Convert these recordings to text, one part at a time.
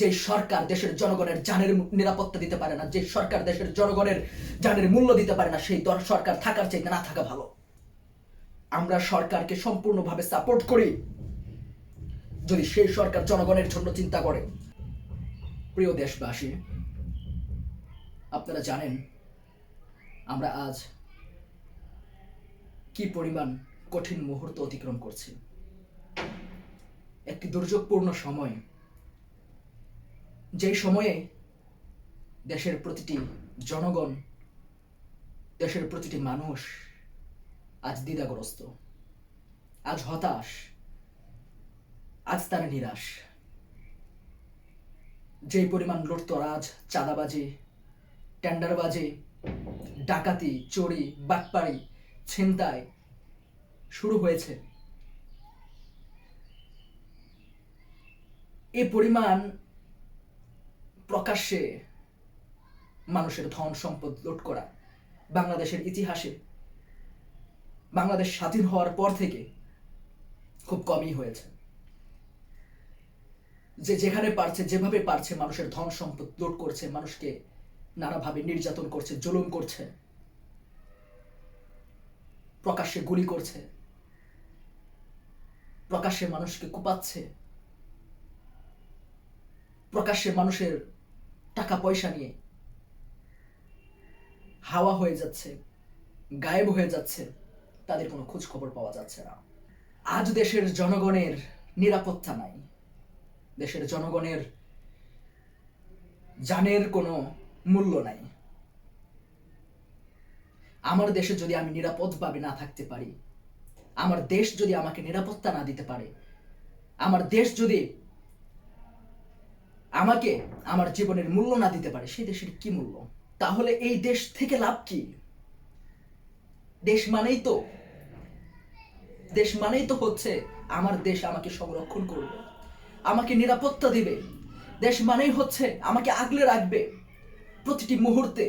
যে সরকার দেশের জনগণের জানের নিরাপত্তা দিতে পারে না, যে সরকার দেশের জনগণের জানের মূল্য দিতে পারে না, সেই সরকার থাকার চাইতে না থাকা ভালো। আমরা সরকারকে সম্পূর্ণভাবে সাপোর্ট করি। যদি সেই সরকার জনগণের জন্য চিন্তা করে। প্রিয় দেশবাসী, আপনারা জানেন আমরা আজ কি পরিমাণ কঠিন মুহূর্ত অতিক্রম করছি। একটি দুর্যোগপূর্ণ সময় যেই সময়ে দেশের প্রতিটি জনগণ, দেশের প্রতিটি মানুষ আজ দ্বিধাগ্রস্ত, আজ হতাশ, আজ তারা নিরাশ। যেই পরিমাণ লুটতরাজ, চাঁদাবাজি, টেন্ডারবাজি, ডাকাতি, চুরি, বাটপাড়ি, ছিনতাই শুরু হয়েছে। এই পরিমাণ প্রকাশ্যে মানুষের ধন সম্পদ লুট করা, বাংলাদেশের ইতিহাসে বাংলাদেশ স্বাধীন হওয়ার পর থেকে খুব কমই হয়েছে। যে যেখানে পারছে, যেভাবে পারছে, মানুষের ধন সম্পদ লুট করছে, মানুষকে নানাভাবে নির্যাতন করছে, জুলুম করছে, প্রকাশ্যে গুলি করছে, প্রকাশ্যে মানুষকে কুপাচ্ছে, প্রকাশ্যে মানুষের টাকা পয়সা নিয়ে। হাওয়া হয়ে যাচ্ছে, গায়েব হয়ে যাচ্ছে, তাদের কোনো খোঁজ খবর পাওয়া যাচ্ছে না। আজ দেশের জনগণের নিরাপত্তা নাই। দেশের জনগণের জানের কোনো মূল্য নাই। আমার দেশে যদি আমি নিরাপদভাবে না থাকতে পারি, আমার দেশ যদি আমাকে নিরাপত্তা না দিতে পারে, আমার দেশ যদি আমাকে আমার জীবনের মূল্য না দিতে পারে, সেই দেশের কি মূল্য? তাহলে এই দেশ থেকে লাভ কি? দেশ মানেই তো, দেশ মানেই তো হচ্ছে আমার দেশ আমাকে সংরক্ষণ করবে, আমাকে নিরাপত্তা দিবে। দেশ মানেই হচ্ছে আমাকে আগলে রাখবে। প্রতিটি মুহূর্তে,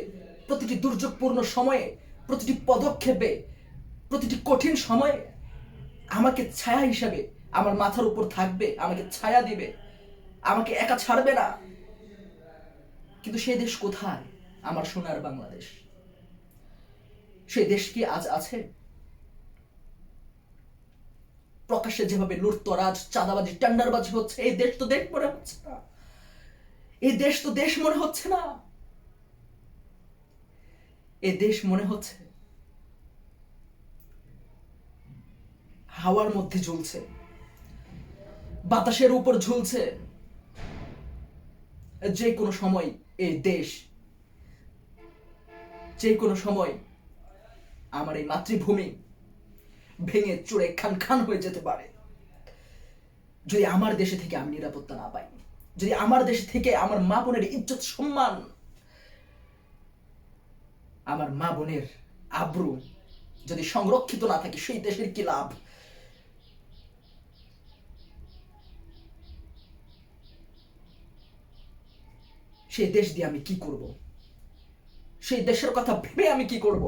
প্রতিটি দুর্যোগপূর্ণ সময়ে, প্রতিটি পদক্ষেপে, প্রতিটি কঠিন সময়ে আমাকে ছায়া হিসাবে আমার মাথার উপর থাকবে, আমাকে ছায়া দিবে। আমাকে একা ছাড়বে না। কিন্তু সে দেশ কোথায়? আমার সোনার বাংলাদেশ। সে দেশ কি আজ আছে? প্রকাশ্যে যেভাবে লুটতরাজ, চাঁদাবাজি, টেন্ডারবাজি হচ্ছে, এই দেশ তো দেশ মনে হচ্ছে না। এই দেশ তো দেশ মনে হচ্ছে না। এ দেশ মনে হচ্ছে হাওয়ার মধ্যে ঝুলছে, বাতাসের উপর ঝুলছে। যে কোনো সময় এই দেশ, যে কোনো সময় আমার এই মাতৃভূমি ভেঙে চুড়ে খান খান হয়ে যেতে পারে। যদি আমার দেশে থেকে আমি নিরাপত্তা না পাই, যদি আমার দেশ থেকে আমার মা বোনের ইজ্জত সম্মান, আমার মা বোনের আব্রু যদি সংরক্ষিত না থাকে, সেই দেশের কি লাভ? সেই দেশ দিয়ে আমি কি করব? সেই দেশের কথা ভেবে আমি কি করব?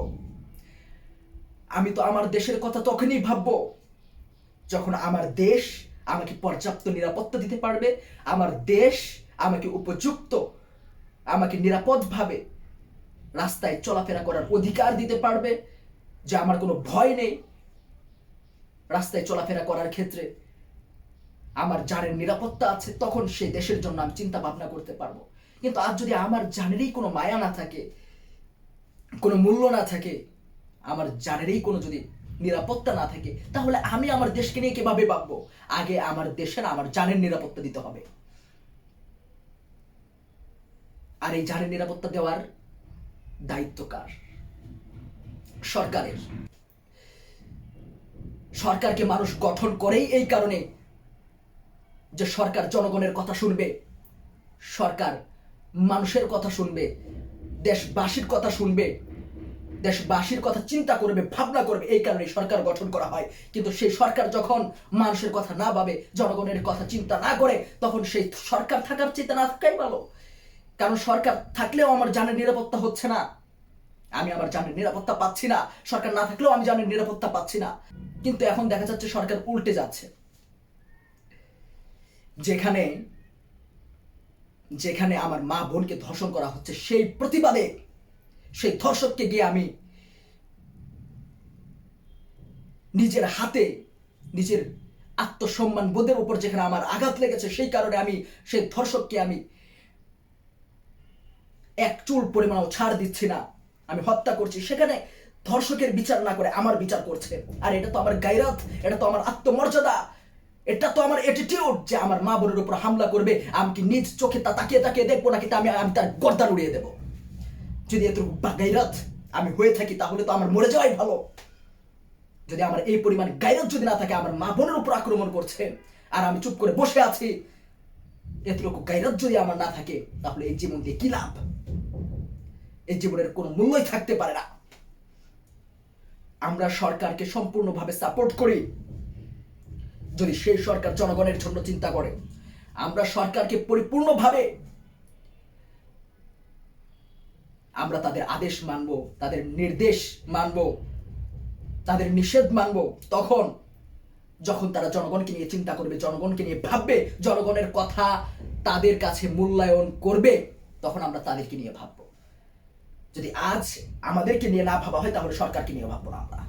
আমি তো আমার দেশের কথা তখনই ভাববো। যখন আমার দেশ আমাকে পর্যাপ্ত নিরাপত্তা দিতে পারবে, আমার দেশ আমাকে উপযুক্ত, আমাকে নিরাপদভাবে রাস্তায় চলাফেরা করার অধিকার দিতে পারবে, যে আমার কোনো ভয় নেই। রাস্তায় চলাফেরা করার ক্ষেত্রে আমার জানের নিরাপত্তা আছে, তখন সেই দেশের জন্য আমি চিন্তা ভাবনা করতে পারব। কিন্তু আজ যদি আমার জানেরই কোনো মায়া না থাকে, কোনো মূল্য না থাকে, আমার জানেরই কোনো যদি নিরাপত্তা না থাকে, তাহলে আমি আমার দেশকে নিয়ে কীভাবে ভাববো? আগে আমার দেশের, আমার জানের নিরাপত্তা দিতে হবে। আর এই জানের নিরাপত্তা দেওয়ার দায়িত্ব কার? সরকারের। সরকারকে মানুষ গঠন করেই এই কারণে যে সরকার জনগণের কথা শুনবে, সরকার মানুষের কথা শুনবে, দেশবাসীর কথা শুনবে, দেশবাসীর কথা চিন্তা করবে, ভাবনা করবে, এই কারণে সরকার গঠন করা হয়। কিন্তু সেই সরকার যখন মানুষের কথা না ভাবে, জনগণের কথা চিন্তা না করে, তখন সেই সরকার থাকার চিন্তা না থাকাই ভালো। কারণ সরকার থাকলেও আমার জানের নিরাপত্তা হচ্ছে না। আমি আমার জানের নিরাপত্তা পাচ্ছি না। সরকার না থাকলেও আমি জানের নিরাপত্তা পাচ্ছি না। কিন্তু এখন দেখা যাচ্ছে সরকার উল্টে যাচ্ছে। যেখানে যেখানে আমার মা বোনকে ধর্ষণ করা হচ্ছে, সেই প্রতিবাদে, সেই ধর্ষককে গিয়ে আমি নিজের হাতে, নিজের আত্মসম্মান বোধের উপর যেখানে আমার আঘাত লেগেছে, সেই কারণে আমি, সেই ধর্ষককে আমি এক চুল পরিমাণও ছাড় দিচ্ছি না। আমি হত্যা করছি। সেখানে ধর্ষকের বিচার না করে আমার বিচার করছে। আর এটা তো আমার গায়রাত, এটা তো আমার আত্মমর্যাদা। এটা তো আমার অ্যাটিটিউড যে আমার মা বোনের উপর হামলা করবে, আমি কি নিজ চোখে তা তাকিয়ে তাকিয়ে দেখব নাকি আমি আমি তার গর্দান উড়িয়ে দেবো? যদি এত গায়রাত আমি হয়ে থাকি, তাহলে তো আমার মরে যাওয়াই ভালো। যদি আমার এই পরিমাণ গায়রত যদি না থাকে, আমার মা বোনের উপর আক্রমণ করছে, আর আমি চুপ করে বসে আছি, এতটুকু গায়রত যদি আমার না থাকে, তাহলে এই জীবন দিয়ে কি লাভ? এই জীবনের কোনো মূল্যই থাকতে পারে না। আমরা সরকারকে সম্পূর্ণভাবে সাপোর্ট করি। যদি সেই সরকার জনগণের জন্য চিন্তা করে, আমরা সরকারকে পরিপূর্ণভাবে আমরা তাদের আদেশ মানব, তাদের নির্দেশ মানব, তাদের নিষেধ মানব, তখন যখন তারা জনগণকে নিয়ে চিন্তা করবে, জনগণকে নিয়ে ভাববে, জনগণের কথা তাদের কাছে মূল্যায়ন করবে, তখন আমরা তাদেরকে নিয়ে ভাববো। যদি আজ আমাদেরকে নিয়ে না ভাবা হয়, তাহলে সরকারকে নিয়ে ভাববো না আমরা।